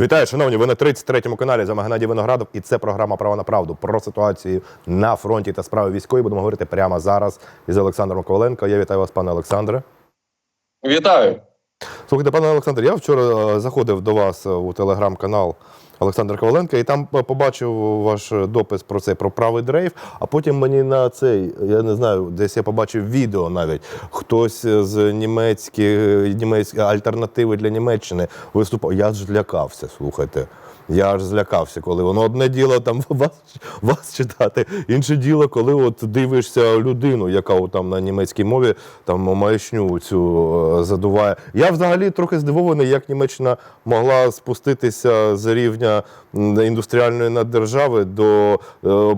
Вітаю, шановні. Ви на 33-му каналі за Геннадій Виноградов, і це програма Право на правду про ситуацію на фронті та справи військової. Будемо говорити прямо зараз із Олександром Коваленко. Я вітаю вас, пане Олександре. Вітаю. Слухайте, пане Олександр, я вчора е, заходив до вас е, у телеграм-канал Олександр Коваленко, і там е, побачив ваш допис про це про правий дрейф. А потім мені на цей, я не знаю, десь я побачив відео навіть. Хтось з німецьких німецькі альтернативи для Німеччини виступав. Я ж лякався, слухайте. Я аж злякався, коли воно одне діло там вас, вас читати, інше діло, коли от дивишся людину, яка там на німецькій мові там маячню цю е, задуває. Я взагалі трохи здивований, як Німеччина могла спуститися з рівня індустріальної наддержави до, е,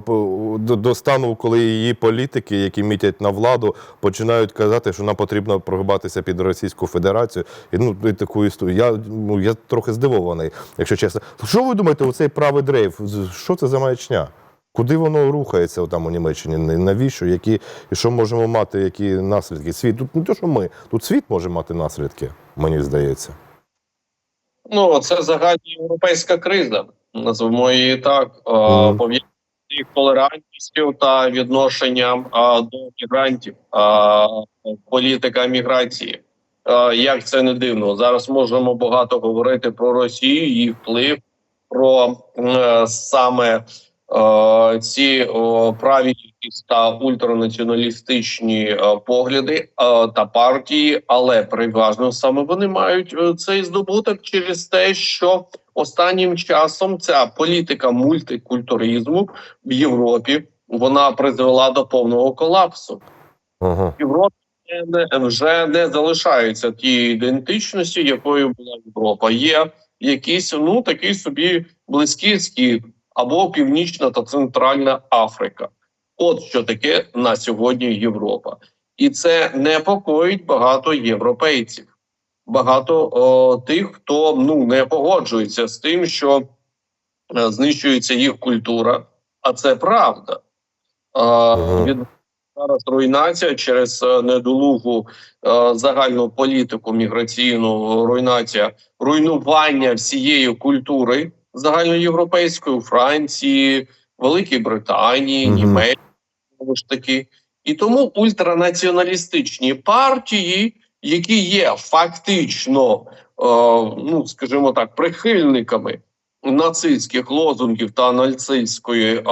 до, до стану, коли її політики, які мітять на владу, починають казати, що нам потрібно прогибатися під Російську Федерацію. І ну і таку історію. Я ну я трохи здивований, якщо чесно. Ви думаєте, оцей правий дрейф? Що це за маячня? Куди воно рухається там у Німеччині? Навіщо? Які і що можемо мати? Які наслідки? Світ тут не те, що ми тут світ може мати наслідки, мені здається. Ну це загальноєвропейська криза. Назвемо її так. Мгм. Пов'язана з толерантністю та відношенням е, до мігрантів, е, політика міграції. Е, Як це не дивно, зараз можемо багато говорити про Росію, її вплив, про е, саме е, ці о, праві та ультранаціоналістичні е, погляди е, та партії, але переважно саме вони мають е, цей здобуток через те, що останнім часом ця політика мультикультуризму в Європі вона призвела до повного колапсу. Ага. Європі не, вже не залишається тієї ідентичності, якою була Європа. Є якийсь ну такий собі близький схід або Північна та Центральна Африка. От що таке на сьогодні Європа, і це непокоїть багато європейців, багато о, тих, хто ну не погоджується з тим, що е, знищується їх культура, а це правда. Ага. від зараз руйнація через е, недолугу е, загальну політику міграційну руйнація, руйнування всієї культури загальноєвропейської Франції, Великій Британії, Мгм. Німеччині знову ж таки. І тому ультранаціоналістичні партії, які є фактично, е, ну скажімо так, прихильниками нацистських лозунгів та нацистської е,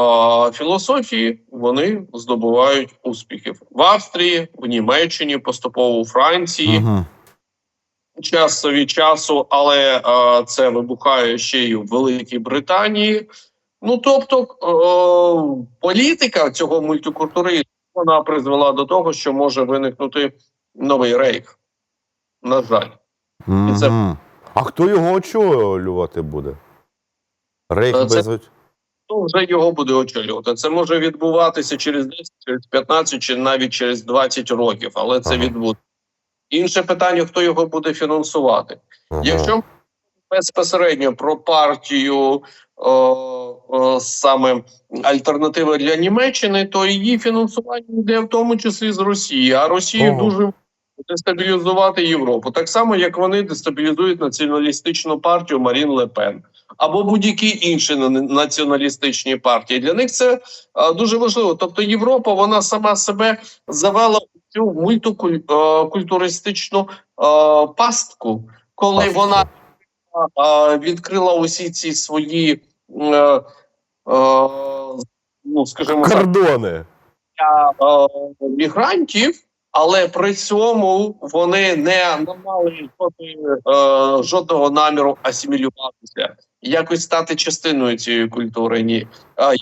філософії, вони здобувають успіхів в Австрії, в Німеччині, поступово у Франції Ага. час від часу, але е, це вибухає ще й в Великій Британії. Ну тобто, е, політика цього мультикультуризму вона призвела до того, що може виникнути новий рейх. На жаль, І це- А хто його очолювати буде? Рейх це- без ну вже його буде очолювати. Це може відбуватися через 10, через 15 чи навіть через 20 років, але це Ага. відбудеться. Інше питання: хто його буде фінансувати? Ага. Якщо безпосередньо про партію о, о, саме альтернатива для Німеччини, то її фінансування йде в тому числі з Росії. А Росію дуже дестабілізувати Європу, так само як вони дестабілізують націоналістичну партію Марін Ле Пен. Або будь-які інші на- націоналістичні партії для них це а, дуже важливо. Тобто, Європа вона сама себе завела в цю мультикультуристичну пастку, коли Пастку. вона а, відкрила усі ці свої, е, е, ну скажімо так, Кордони. для е, мігрантів, але при цьому вони не, не мали жодної, е, жодного наміру асимілюватися, якось стати частиною цієї культури. Ні,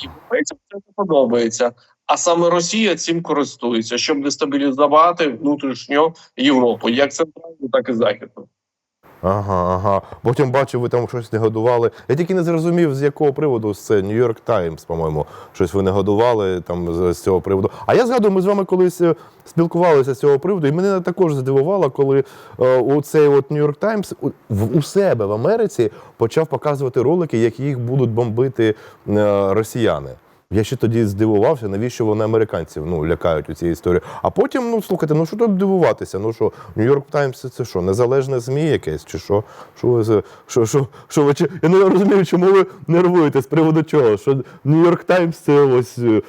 європейцям це не подобається. А саме Росія цим користується, щоб дестабілізувати внутрішню Європу, як центральну, так і західну. Ага, ага. Потім бачив, ви там щось не годували. Я тільки не зрозумів, з якого приводу це Нью-Йорк Таймс, по-моєму. Щось ви не годували там з, цього приводу. А я згадую, ми з вами колись е, спілкувалися з цього приводу, і мене також здивувало, коли е, у цей от Нью-Йорк Таймс у, у себе в Америці почав показувати ролики, як їх будуть бомбити е, росіяни. Я ще тоді здивувався, навіщо вони американців ну, лякають у цій історії. А потім, ну слухайте, ну що тут дивуватися? Ну що, Нью-Йорк Таймс це що, незалежне ЗМІ якесь? Чи що? Що ви що, що, що ви Я не розумію, чому ви нервуєте з приводу чого? Що Нью-Йорк Таймс це ось е,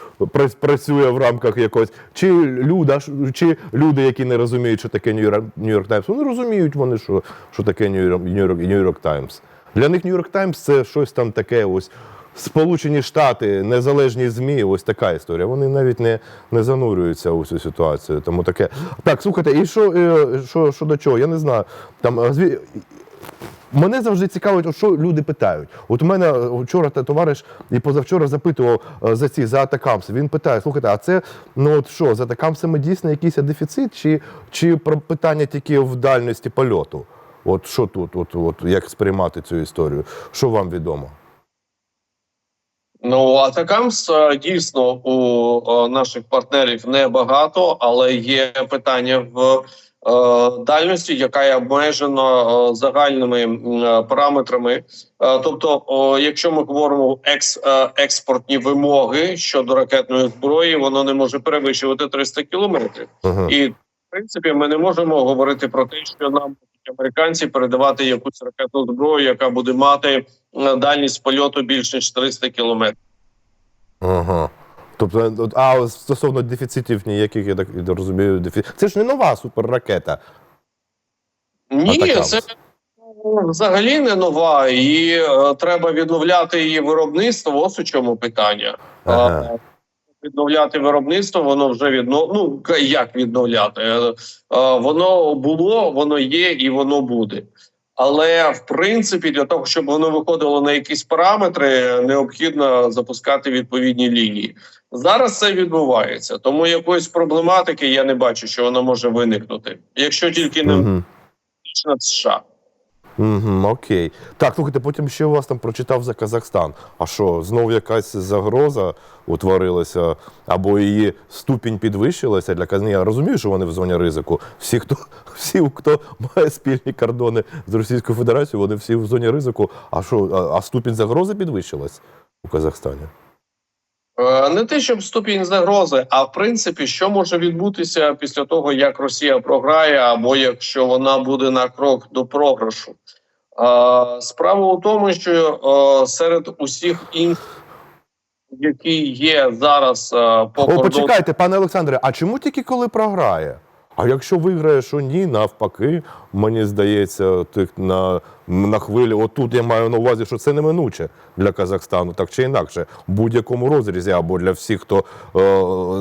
працює в рамках якогось. Чи люди, чи люди, які не розуміють, що таке Нью-Йорк Таймс, вони розуміють вони, що, що таке Нью-Йорк Таймс. Для них Нью-Йорк Таймс це щось там таке ось. Сполучені Штати, незалежні ЗМІ, ось така історія. Вони навіть не, не занурюються у цю ситуацію. Тому таке. Так, слухайте, і що, е, що, що до чого? Я не знаю. Там, зві- Мене завжди цікавить, що люди питають. От у мене е, вчора товариш і позавчора запитував е, за ці за атакамси. Він питає: слухайте, а це ну от що, з атакамсами дійсно якийсь дефіцит, чи, чи про питання тільки в дальності польоту? От що тут, от, от як сприймати цю історію? Що вам відомо? Ну Атакамс е, дійсно у е, наших партнерів небагато, але є питання в е, дальності, яка є обмежена загальними параметрами. Тобто, якщо ми говоримо екс, експортні вимоги щодо ракетної зброї, воно не може перевищувати 300 кілометрів. Ага. І в принципі, ми не можемо говорити про те, що нам американці передавати якусь ракетну зброю, яка буде мати е, дальність польоту більш ніж 300 кілометрів. Ага. Тобто, а стосовно дефіцитів ніяких, я так розумію, дефі... це ж не нова суперракета. Ні, Атакамс. це ну, взагалі не нова, і е, треба відновляти її виробництво. Ось у чому питання. Ага. Відновляти виробництво, воно вже відно... ну, як відновляти? Е, е, Воно було, воно є і воно буде. Але в принципі, для того, щоб воно виходило на якісь параметри, необхідно запускати відповідні лінії. Зараз це відбувається, тому якоїсь проблематики я не бачу, що вона може виникнути, якщо тільки не Угу. США. Угу, окей. Так, слухайте, потім ще у вас там прочитав за Казахстан. А що, знову якась загроза утворилася, або її ступінь підвищилася для Казахстану? Я розумію, що вони в зоні ризику. Всі, хто, всі, хто має спільні кордони з Російською Федерацією, вони всі в зоні ризику. А що, а, ступінь загрози підвищилась у Казахстані? Е, Не те, щоб ступінь загрози, а в принципі, що може відбутися після того, як Росія програє, або якщо вона буде на крок до програшу. Е, Справа у тому, що е, серед усіх інших, які є зараз по О, кордону, почекайте, пане Олександре, а чому тільки коли програє? А якщо виграє, що ні, навпаки, мені здається, тих на, на хвилі, отут я маю на увазі, що це неминуче для Казахстану, так чи інакше, в будь-якому розрізі, або для всіх, хто е,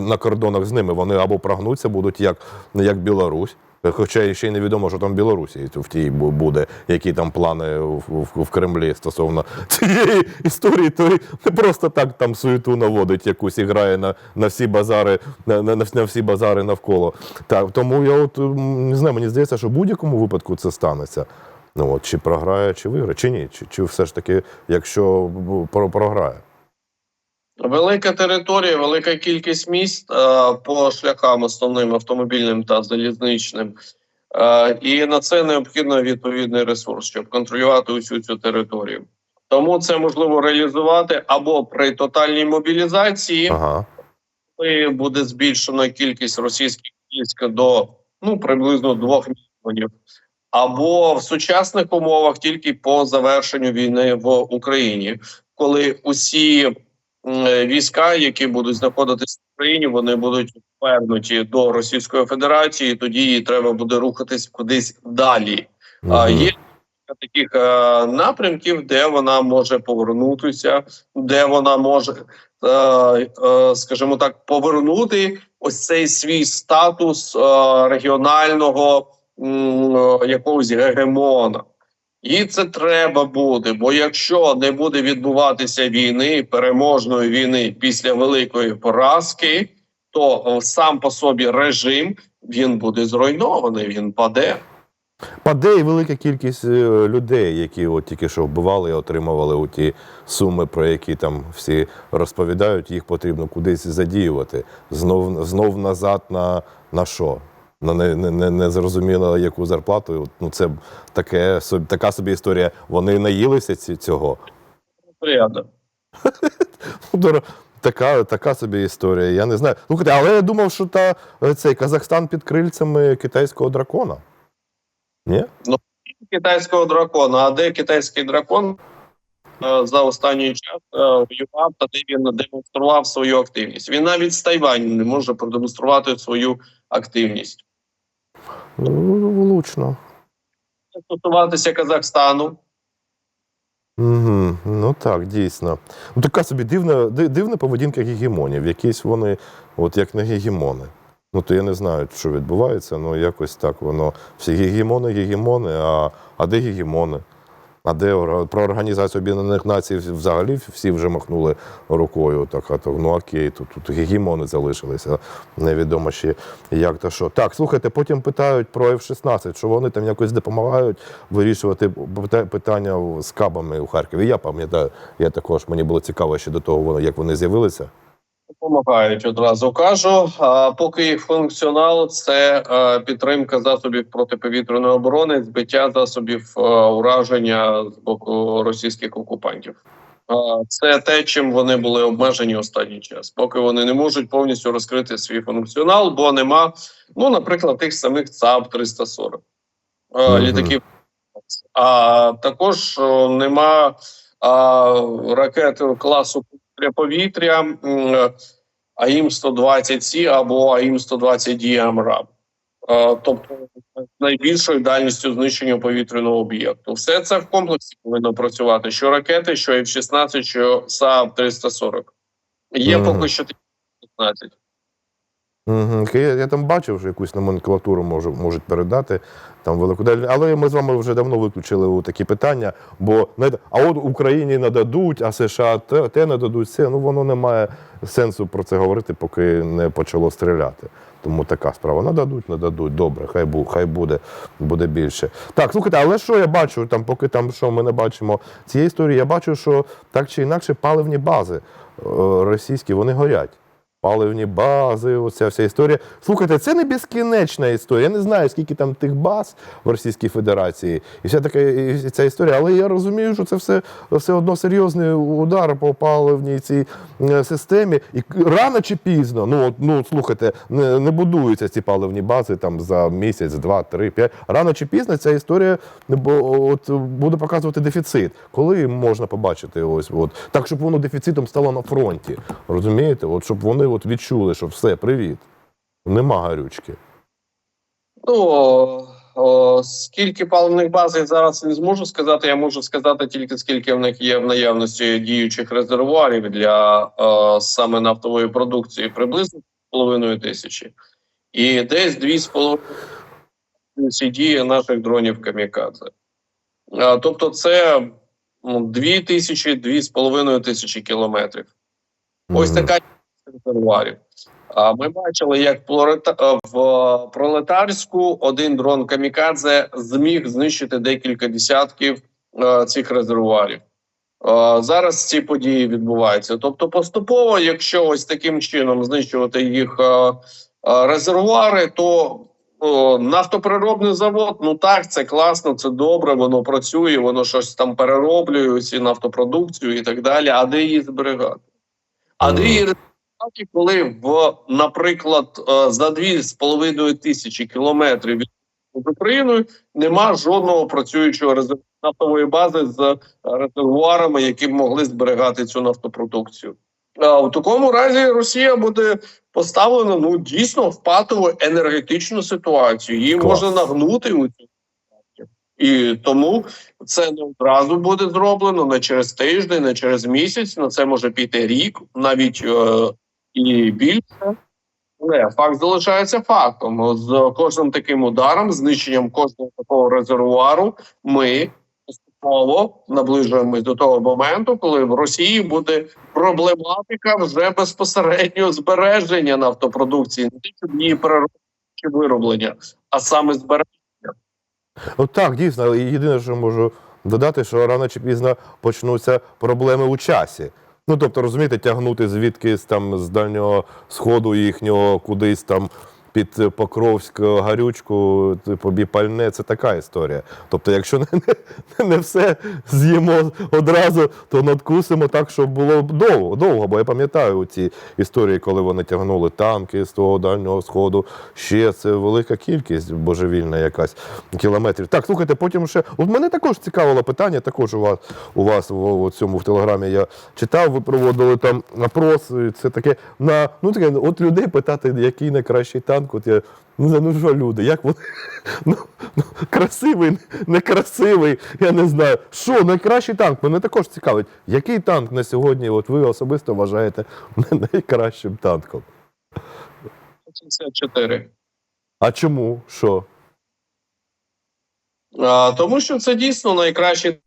на кордонах з ними, вони або прогнуться, будуть як, як Білорусь. Хоча ще й невідомо, що там Білорусі в тій буде, які там плани в, в, Кремлі стосовно цієї історії, то не просто так там суету наводить якусь і грає на, на всі базари, на, на, на всі базари навколо. Так, тому я от не знаю, мені здається, що в будь-якому випадку це станеться. Ну от чи програє, чи виграє, чи ні, чи, чи все ж таки, якщо програє. Велика територія, велика кількість міст е, по шляхам основним автомобільним та залізничним. Е, і на це необхідно відповідний ресурс, щоб контролювати усю цю територію. Тому це можливо реалізувати або при тотальній мобілізації, Ага. коли буде збільшена кількість російських військ до ну приблизно 2 мільйонів, або в сучасних умовах тільки по завершенню війни в Україні, коли усі війська, які будуть знаходитися в Україні, вони будуть повернуті до Російської Федерації. і Тоді їй треба буде рухатись кудись далі. А є таких е, напрямків, де вона може повернутися, де вона може, е, е, скажімо так, повернути ось цей свій статус е, регіонального е, якогось гегемона. І це треба буде, бо якщо не буде відбуватися війни, переможної війни після великої поразки, то е, сам по собі режим він буде зруйнований, він паде. Паде і велика кількість е, людей, які от тільки що вбивали і отримували у ті суми, про які там всі розповідають, їх потрібно кудись задіювати. Знов, знов назад на, на що? На не, не, не, яку зарплату. Ну, це таке, така собі історія. Вони наїлися ці, цього. Така, така собі історія. Я не знаю. Слухайте, але я думав, що та е, цей Казахстан під крильцями китайського дракона. Ні? китайського дракона. А де китайський дракон е, за останній час е, воював та де він демонстрував свою активність? Він навіть з Тайваню не може продемонструвати свою активність. Ну, влучно. Стосуватися Казахстану, Угу. Ну так, дійсно. Ну, така собі дивна, дивна поведінка гегемонів. Якісь вони, от як не гегемони. Ну, то я не знаю, що відбувається, але якось так воно. Всі гегемони, гегемони, а, а де гегемони? А де про організацію Об'єднаних Націй взагалі всі вже махнули рукою. Так, а то, ну окей, тут, тут гегемони залишилися. Невідомо ще як та що. Так, слухайте, потім питають про F-16, що вони там якось допомагають вирішувати питання з кабами у Харкові. Я пам'ятаю, я також мені було цікаво ще до того, як вони з'явилися. Допомагають одразу кажу. А поки їх функціонал це е, підтримка засобів протиповітряної оборони, збиття засобів е, ураження з боку російських окупантів. Е, Це те, чим вони були обмежені останній час, поки вони не можуть повністю розкрити свій функціонал, бо нема, ну, наприклад, тих самих ЦАП 340 е, Мгм. літаків. А також е, нема а, ракет класу повітря повітря АІМ 120 Сі або АІМ 120 ДІАМРА. Тобто з найбільшою дальністю знищення повітряного об'єкту. Все це в комплексі повинно працювати: що ракети, що F-16, що САП 340. Є Мгм. поки що 15. Угу. Я, я там бачив, що якусь номенклатуру можу, можуть передати там велику. Але ми з вами вже давно виключили такі питання. Бо а от Україні нададуть, а США те, те нададуть це. Ну воно не має сенсу про це говорити, поки не почало стріляти. Тому така справа. Нададуть, нададуть. Добре, хай бу, хай буде, буде більше. Так, слухайте, але що я бачу там, поки там що ми не бачимо цієї історії, я бачу, що так чи інакше паливні бази е, російські вони горять. Паливні бази, оця вся історія. Слухайте, це не безкінечна історія. Я не знаю, скільки там тих баз в Російській Федерації, і вся така і ця історія. Але я розумію, що це все, все одно серйозний удар по паливній цій е, системі. І рано чи пізно, ну ну слухайте, не, не будуються ці паливні бази там за місяць, два, три, п'ять. Рано чи пізно ця історія от, буде показувати дефіцит. Коли можна побачити ось от так, щоб воно дефіцитом стало на фронті. Розумієте? От щоб вони от відчули, що все, привіт. Нема гарючки. Ну о, о, скільки паливних баз я зараз не зможу сказати. Я можу сказати тільки скільки в них є в наявності діючих резервуарів для е, саме нафтової продукції, приблизно половиною тисячі, і десь дві з половиною діє наших дронів камікадзе. Тобто, це ну, дві тисячі, дві з половиною тисячі кілометрів. Ось така А ми бачили, як е, в пролетарську один дрон Камікадзе зміг знищити декілька десятків е, цих резервуарів. Е, Зараз ці події відбуваються. Тобто, поступово, якщо ось таким чином знищувати їх резервуари, то о, нафтоприробний завод, ну так, це класно, це добре, воно працює, воно щось там перероблює, ці нафтопродукцію і так далі. А де її зберігати? А де її резервувати, коли в, наприклад, е, за дві з половиною тисячі кілометрів від Україною нема жодного працюючого резерв... нафтової бази з е, резервуарами, які б могли зберігати цю нафтопродукцію. А в такому разі Росія буде поставлена ну дійсно в патову енергетичну ситуацію. Її Клас. можна нагнути у цю. І тому це не одразу буде зроблено не через тиждень, не через місяць. На це може піти рік, навіть е, і більше. Але факт залишається фактом. З кожним таким ударом, знищенням кожного такого резервуару, ми поступово наближуємось до того моменту, коли в Росії буде проблематика вже безпосередньо збереження нафтопродукції, не щоб її переробки чи вироблення, а саме збереження. Ну так, дійсно, єдине, що можу додати, що рано чи пізно почнуться проблеми у часі. Ну, тобто, розумієте, тягнути звідкись там з дальнього сходу їхнього кудись там під е, Покровськ е, гарючку, типу біпальне, це така історія. Тобто, якщо не, не, не все з'їмо одразу, то надкусимо так, щоб було довго, довго. Бо я пам'ятаю ці історії, коли вони тягнули танки з того дальнього сходу. Ще це велика кількість божевільна якась кілометрів. Так, слухайте, потім ще. От мене також цікавило питання, також у вас у вас в цьому в телеграмі я читав, ви проводили там опрос. Це таке на ну таке, от людей питати, який найкращий танк. От я ну, ну що люди, як вони ну, ну, красивий, некрасивий, я не знаю. Що найкращий танк? Мене також цікавить, який танк на сьогодні, от ви особисто вважаєте найкращим танком? 74. А чому? Що? А, Тому що це дійсно найкращі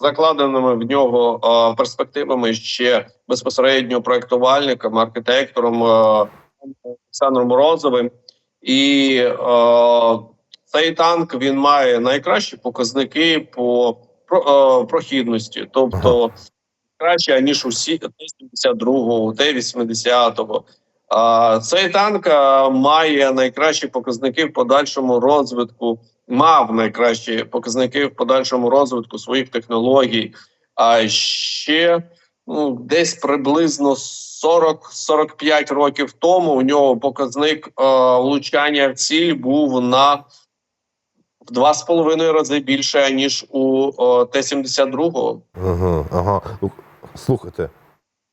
закладеними в нього а, перспективами ще безпосередньо проектувальником, архітектором а, Олександром Морозовим. І а, цей танк він має найкращі показники по про, а, прохідності, тобто краще ніж усі Т-72, Т-80. А, Цей танк має найкращі показники в подальшому розвитку мав найкращі показники в подальшому розвитку своїх технологій. А ще десь приблизно 40-45 років тому у нього показник е, влучання в ціль був на в два з половиною рази більше ніж у е, Т-72. Ага, ага. Ну, Слухайте.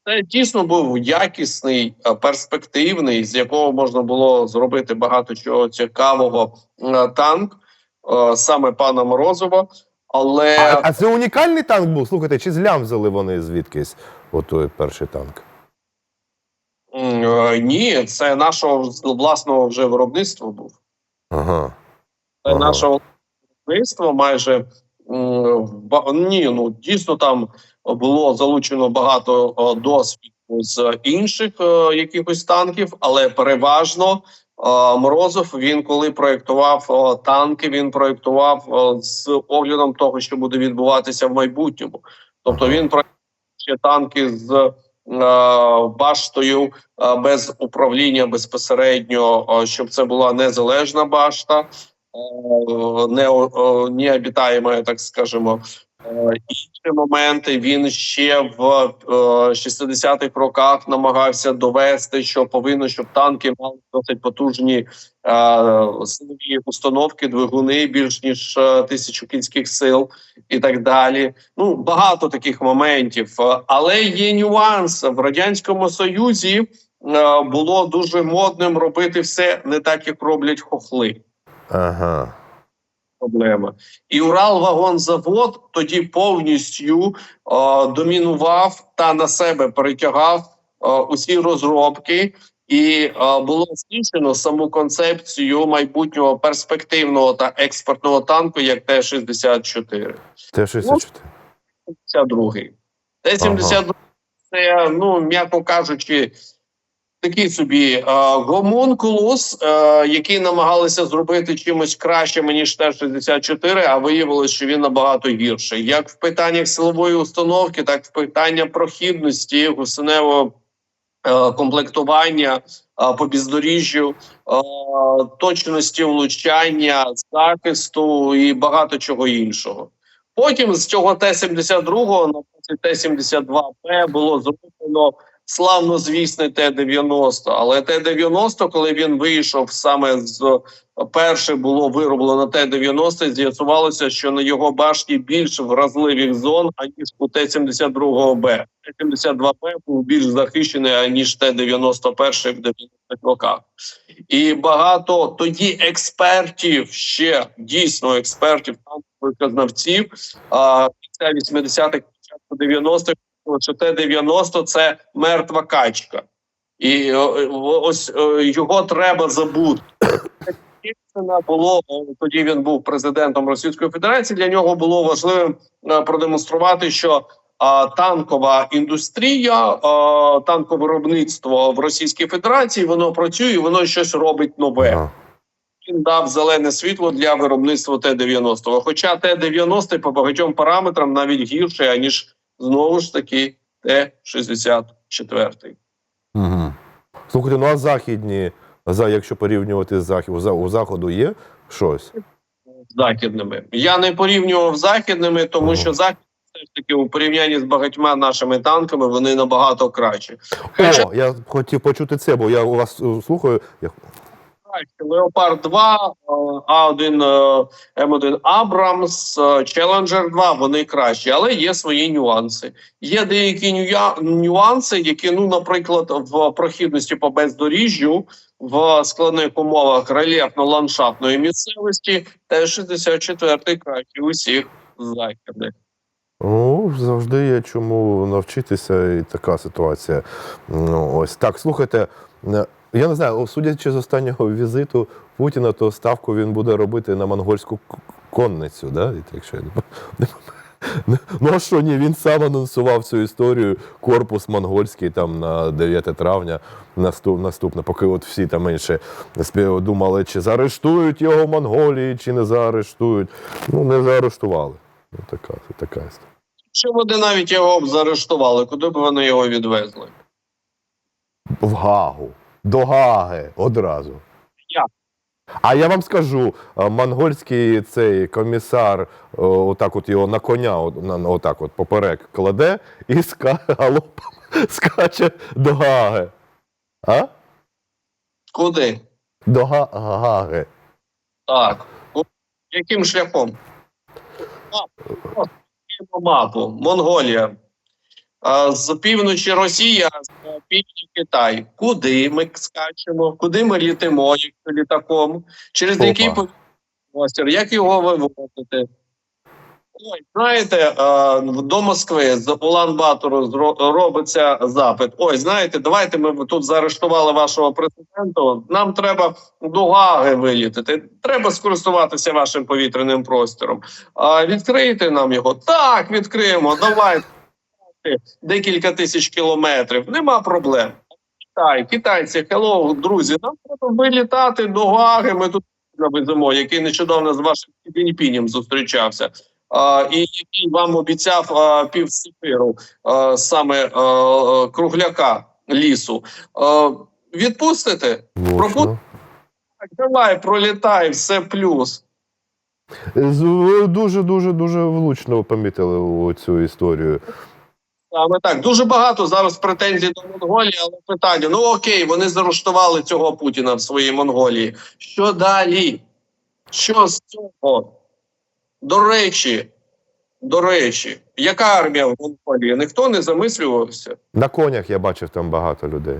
Це дійсно був якісний, е, перспективний, з якого можна було зробити багато чого цікавого танк саме пана Морозова. Але А, а це унікальний танк був? Слухайте, чи з лям взяли вони звідкись? Отой перший танк. е, ні, це нашого власного вже виробництва був. Ага. Це Ага. нашого виробництва майже ні, ну дійсно там було залучено багато е, досвіду з інших е, якихось танків, але переважно Морозов він коли проєктував е, танки, він проєктував е, з оглядом того, що буде відбуватися в майбутньому. Тобто він проєктував ще танки з е, баштою е, без управління безпосередньо, е, щоб це була незалежна башта, е, не необітаєма, так скажемо. Е, Інші моменти він ще в е, 60-х роках намагався довести, що повинно, щоб танки мали досить потужні е, силові установки, двигуни більш ніж е, тисячу кінських сил і так далі. Ну багато таких моментів, Е, але є нюанс в радянському союзі. е, Було дуже модним робити все не так, як роблять хохли Ага. Проблема. І Уралвагонзавод тоді повністю е, домінував та на себе перетягав е, усі розробки. І е, було знищено саму концепцію майбутнього перспективного та експортного танку, як Т-64. Т-64. 72-й. Т-72 це, ну, м'яко кажучи, такий собі гомункулус, е, який намагалися зробити чимось кращим, ніж Т-64, а виявилось, що він набагато гірший. Як в питаннях силової установки, так і в питаннях прохідності, гусеневого е, комплектування е, по бездоріжжю, е, точності влучання, захисту і багато чого іншого. Потім з цього Т-72 на Т-72П було зроблено славно звісний Т-90. Але Т-90, коли він вийшов саме з перше було вироблено Т-90, з'ясувалося, що на його башті більше вразливих зон, аніж у Т-72Б. Т-72Б був більш захищений, аніж Т-91 в 90-х роках. І багато тоді експертів, ще дійсно експертів, танкових знавців, а кінця 80-х, початку 90-х, що Т-90 – це мертва качка. І ось його треба забути. Було тоді. Він був президентом Російської Федерації. Для нього було важливим е, продемонструвати, що а, танкова індустрія, а, танкове виробництво в Російській Федерації воно працює, і воно щось робить нове. Він дав зелене світло для виробництва Т-90. Хоча Т-90 по багатьом параметрам навіть гірший, аніж знову ж таки Т-64. Угу. Слухайте, ну а західні За, якщо порівнювати з захід, у, заходу є щось. західними. Я не порівнював з західними, тому Ага. що захід все ж таки у порівнянні з багатьма нашими танками вони набагато кращі. Хоча О, я хотів почути це, бо я у вас е, слухаю. Я... Леопард 2, е, А1 е, М1 Абрамс, е, Challenger 2, вони кращі, але є свої нюанси. Є деякі нюанси, які, ну, наприклад, в прохідності по бездоріжжю. В складних умовах рельєфно-ландшафтної місцевості Т-64 кращий усіх західних. Ну, завжди є чому навчитися, і така ситуація. Ну, ось так. Слухайте, е, я не знаю, судячи з останнього візиту Путіна, то ставку він буде робити на монгольську конницю, да? Якщо я не Ну а що ні, він сам анонсував цю історію, корпус монгольський там на 9 травня наступ, наступне, поки от всі там інше спів- думали, чи заарештують його в Монголії, чи не заарештують. Ну, не заарештували. Ну, така, така історія. Що вони навіть його б заарештували, куди б вони його відвезли? В Гагу. До Гаги одразу. Я. А я вам скажу, монгольський цей комісар, отак от його на коня, отак от поперек кладе і ска, галопом скаче до Гаги. А? Куди? До Га- Гаги. Так. Яким шляхом? Мапу. Монголія. З півночі Росія, з півдні Китай. Куди ми скачемо? Куди ми літимо, якщо літаком? Через Опа. який простір? Як його виводити? Ой, знаєте, до Москви з Улан-Батору робиться запит. Ой, знаєте, давайте ми тут заарештували вашого президента. Нам треба до Гаги вилітити. Треба скористуватися вашим повітряним простором. А відкриєте нам його? Так, відкриємо. Давайте декілька тисяч кілометрів. Нема проблем. Китай, китайці, хеллоу, друзі, нам треба вилітати до Гаги. Ми тут навеземо, який нещодавно з вашим Філіппінем зустрічався. А, і який вам обіцяв а, пів Сибиру, а, саме а, а, кругляка лісу. А, відпустите? Влучно. Давай, пролітай, все плюс. Дуже, дуже, дуже влучно помітили цю історію. Саме так. Дуже багато зараз претензій до Монголії, але питання: ну окей, вони заарештували цього Путіна в своїй Монголії. Що далі? Що з цього? До речі, до речі, яка армія в Монголії? Ніхто не замислювався. На конях я бачив там багато людей.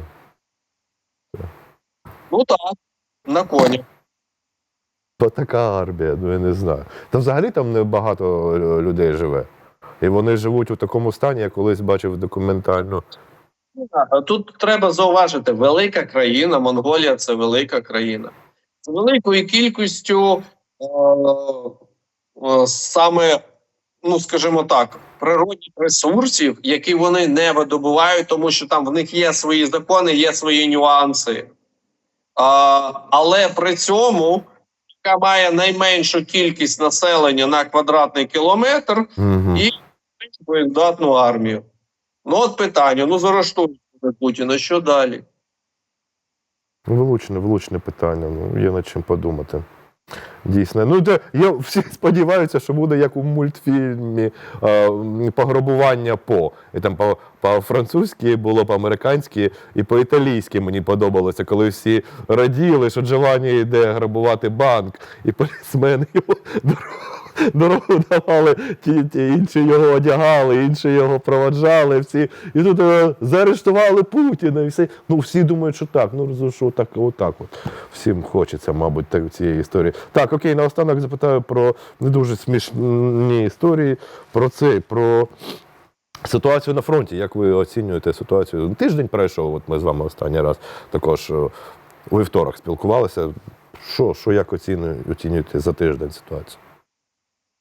Ну так, на коні. То така армія, ну я не знаю. Та взагалі там не багато е, людей живе. І вони живуть у такому стані, я колись бачив документальну. А Тут треба зауважити, велика країна, Монголія це велика країна. З великою кількістю е, е, саме, ну скажімо так, природних ресурсів, які вони не видобувають, тому що там в них є свої закони, є свої нюанси. Але при цьому, яка має найменшу кількість населення на квадратний кілометр, Угу. І боєздатну армію. Ну, от питання: ну заарештують Путіна, що далі? Влучне, влучне питання. Ну, є над чим подумати. Дійсно. Ну, де, я, всі сподіваються, що буде як у мультфільмі е, пограбування по. І там по, по-французьки було, по-американськи і по-італійськи мені подобалося, коли всі раділи, що Джованні йде грабувати банк, і полісмени його дорогу, дорогу давали, ті, ті інші його одягали, інші його проводжали. Всі. І тут е, заарештували Путіна. І всі, ну, всі думають, що так. Ну, що так, отак от. Всім хочеться, мабуть, так, цієї історії. Так, окей, наостанок запитаю про не дуже смішні історії, про це, про ситуацію на фронті. Як ви оцінюєте ситуацію? Тиждень пройшов, от ми з вами останній раз також е, у вівторок спілкувалися. Що, що як оцінюєте за тиждень ситуацію?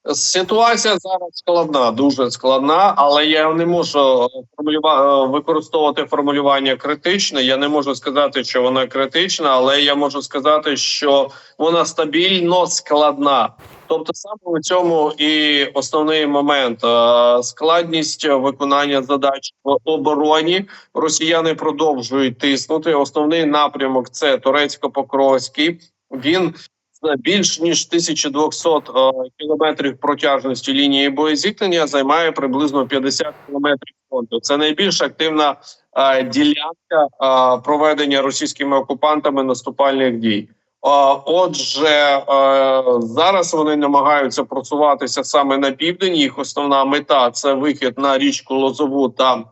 Ситуація зараз складна, дуже складна, але я не можу формулюва... е, використовувати формулювання критичне. Я не можу сказати, що вона критична, але я можу сказати, що вона стабільно складна. Тобто, саме у цьому і основний момент Е, складність виконання задач в обороні. Росіяни продовжують тиснути. Основний напрямок це Турецько-Покровський. Він з більш ніж 1200 е, кілометрів протяжності лінії боєзіткнення займає приблизно 50 кілометрів фронту. Це найбільш активна е, ділянка е, проведення російськими окупантами наступальних дій. Е, Отже, е, зараз вони намагаються просуватися саме на південь. Їх основна мета це вихід на річку Лозову та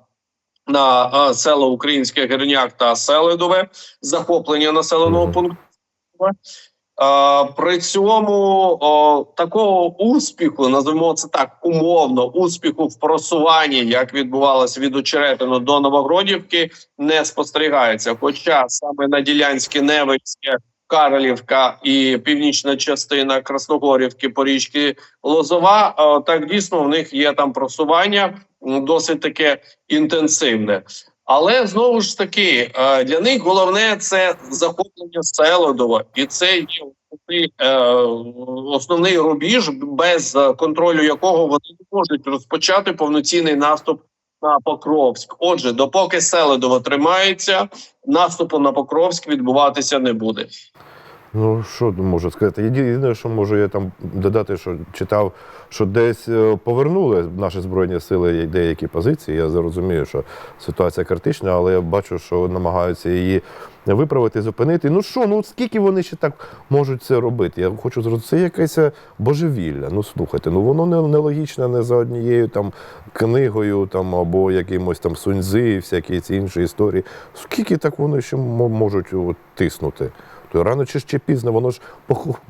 на е, село Українське Герняк та Селедове, захоплення населеного пункту. Е, При цьому о, такого успіху, називаємо це так умовно, успіху в просуванні, як відбувалося від Очеретину до Новогродівки, не спостерігається. Хоча саме на ділянське Невельське, Карлівка і північна частина Красногорівки, Порічки Лозова, е, так дійсно в них є там просування досить таке інтенсивне. Але знову ж таки е, для них головне це захоплення Селодова, і це є основний, е, основний рубіж, без контролю якого вони не можуть розпочати повноцінний наступ на Покровськ. Отже, допоки Селедова тримається, наступу на Покровськ відбуватися не буде. Ну, що можу сказати? Єдине, що можу я там додати, що читав, що десь е, повернули наші збройні сили деякі позиції. Я зрозумію, що ситуація критична, але я бачу, що намагаються її виправити, зупинити. Ну що, ну скільки вони ще так можуть це робити? Я хочу зрозуміти, це якесь божевілля. Ну слухайте, ну воно не, нелогічне не за однією там книгою там або якимось там суньзи, всякі ці інші історії. Скільки так вони ще мо- можуть от, тиснути? То рано чи ще пізно воно ж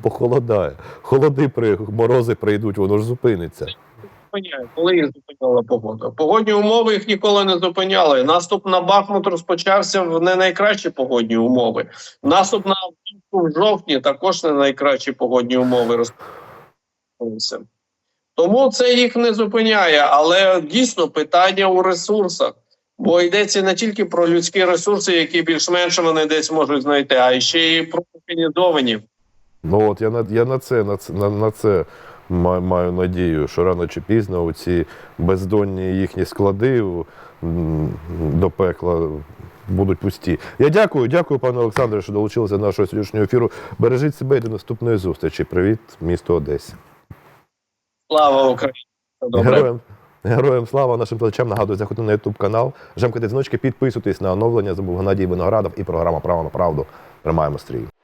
похолодає. Холоди при морози прийдуть, воно ж зупиниться. Коли їх зупиняла погода. Погодні умови їх ніколи не зупиняли. Наступ на Бахмут розпочався в не найкращі погодні умови. Наступ на в жовтні також не найкращі погодні умови розпочалися. Тому це їх не зупиняє, але дійсно питання у ресурсах. Бо йдеться не тільки про людські ресурси, які більш-менш вони десь можуть знайти, а ще й про організовані. Ну от я на я на це, на це, на, на це маю надію, що рано чи пізно оці бездонні їхні склади до пекла будуть пусті. Я дякую, дякую, пане Олександре, що долучилися до нашого сьогоднішнього ефіру. Бережіть себе і до наступної зустрічі. Привіт, місто Одесі. Слава Україні! Добре. Героям, героям слава нашим глядачам. Нагадую, заходьте на YouTube канал, жамкайте дзвіночки, підписуйтесь на оновлення. Забув Геннадій Виноградов і програма Право на правду. Тримаємо стрій.